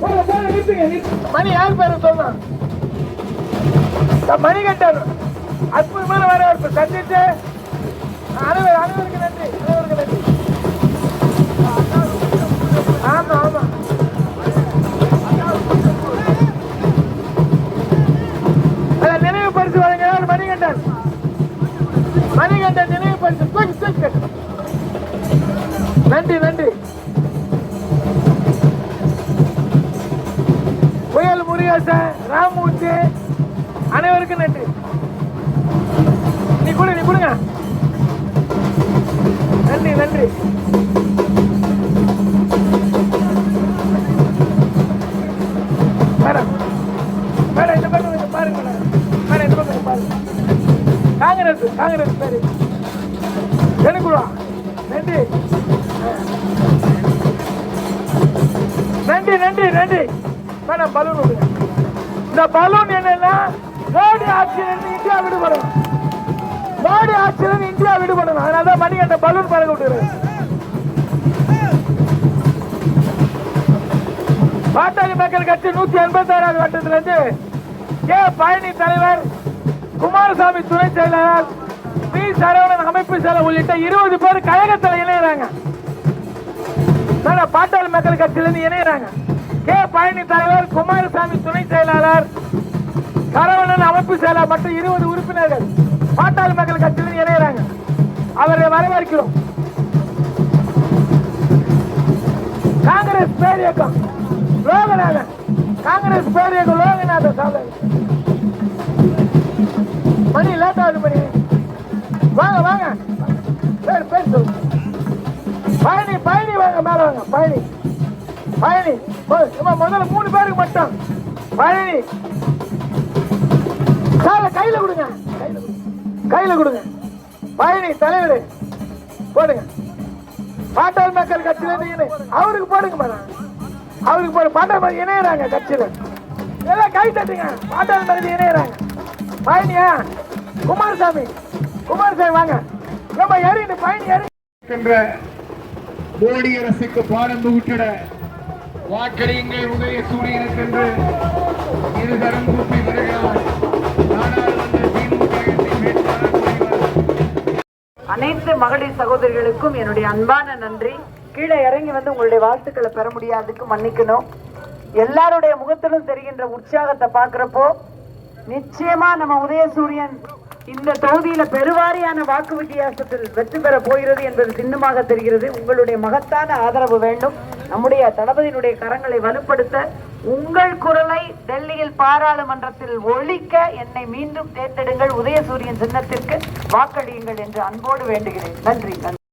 மணி யார் பேரு சொன்னா. மணிகண்டன் அற்புதமான வரவேற்பு. சந்திச்சு. அனைவர் அனைவருக்கு நன்றி. அனைவருக்கு நன்றி. ஆமா ஆமா. நினைவு பரிசு வழங்கினார் மணிகண்டன். மணிகண்டன் நினைவு பரிசு. நன்றி நன்றி. புயல் ராமூர்த்தி அனைவருக்கும் நன்றி. நீ கொடு நீ கொடுங்க. நன்றி நன்றி. மேடம் மேடம் இந்த பக்கம் கொஞ்சம் பாருங்க மேடம். மேடம் இந்த பக்கம் பாருங்க. காங்கிரஸ் காங்கிரஸ் பேரு. எனக்குள்ளா நன்றி. நன்றி நன்றி நன்றி. மேடம் பலூன் விடுங்க. இந்த பலூன் என்னன்னா மோடி ஆட்சியிலிருந்து இந்தியா விடுபடும். மோடி ஆட்சியிலிருந்து இந்தியா விடுபடணும் அதனால தான் மணிகண்ட பலூன் பறக்க விட்டுருவேன் பாட்டாளி மக்கள் கட்சி நூத்தி எண்பத்தி ஆறாவது வட்டத்திலிருந்து கே பழனி தலைவர் குமாரசாமி துணை செயலாளர் பி சரவணன் அமைப்பு செயலர் உள்ளிட்ட இருபது பேர் கழகத்தில் இணையறாங்க. மேடம், பாட்டாளி மக்கள் கட்சியிலிருந்து இணையறாங்க. பழனி தலைவர் குமாரசாமி துணை செயலாளர் கரவணன் அமைப்பு செயலாளர் மற்றும் இருபது உறுப்பினர்கள். பாட்டாளி மக்கள் கட்சியில் இணைகிறாங்க. அவரை வரவேற்கிறோம். காங்கிரஸ் பேர் இயக்கம். லோகநாதன். காங்கிரஸ் பேர் இயக்கம் லோகநாதன் சாலை மணி லேட் ஆகுது மணி. வாங்க வாங்க. பேர் பேர் சொல்லுங்க. பழனி பழனி வாங்க மேல வாங்க பழனி. பழனி முதல்ல மூணு பேருக்கு மட்டும். பழனி. சார் கையில கொடுங்க. கையில கொடுங்க. பழனி கொடுங்க. தலைவர் போடுங்க. பாட்டாள் மக்கள் கட்சியில அவருக்கு போடுங்க மேடம். அவருக்கு போடு. பாட்டாள் மக்கள் இணையறாங்க கட்சியில. எல்லாம் கை தட்டுங்க. பாட்டாள் மக்கள் இணையறாங்க. பழனியா? குமாரசாமி. குமாரசாமி வாங்க. நம்ம ஏறிட்டு பழனி ஏறி என்ற மோடி அரசுக்கு பாடம் விட்டுட வாக்களியுங்கள் உதயசூரியனுக்கு என்று இருகரம் கூப்பி வருகிறார். நாடாளுமன்ற திமுக அனைத்து மகளிர் சகோதரிகளுக்கும் என்னுடைய அன்பான நன்றி. கீழே இறங்கி வந்து உங்களுடைய வாழ்த்துக்களை பெற முடியாதுக்கு மன்னிக்கணும். எல்லாருடைய முகத்திலும் தெரிகின்ற உற்சாகத்தை பார்க்குறப்போ நிச்சயமா நம்ம உதயசூரியன் இந்த தொகுதியில பெருவாரியான வாக்கு வித்தியாசத்தில் வெற்றி பெற போகிறது என்பது சின்னமாக தெரிகிறது. உங்களுடைய மகத்தான ஆதரவு வேண்டும். நம்முடைய தளபதியினுடைய கரங்களை வலுப்படுத்த உங்கள் குரலை டெல்லியில் பாராளுமன்றத்தில் ஒழிக்க என்னை மீண்டும் தேர்ந்தெடுங்கள் உதயசூரியன் சின்னத்திற்கு வாக்களியுங்கள் என்று அன்போடு வேண்டுகிறேன். நன்றி நன்றி.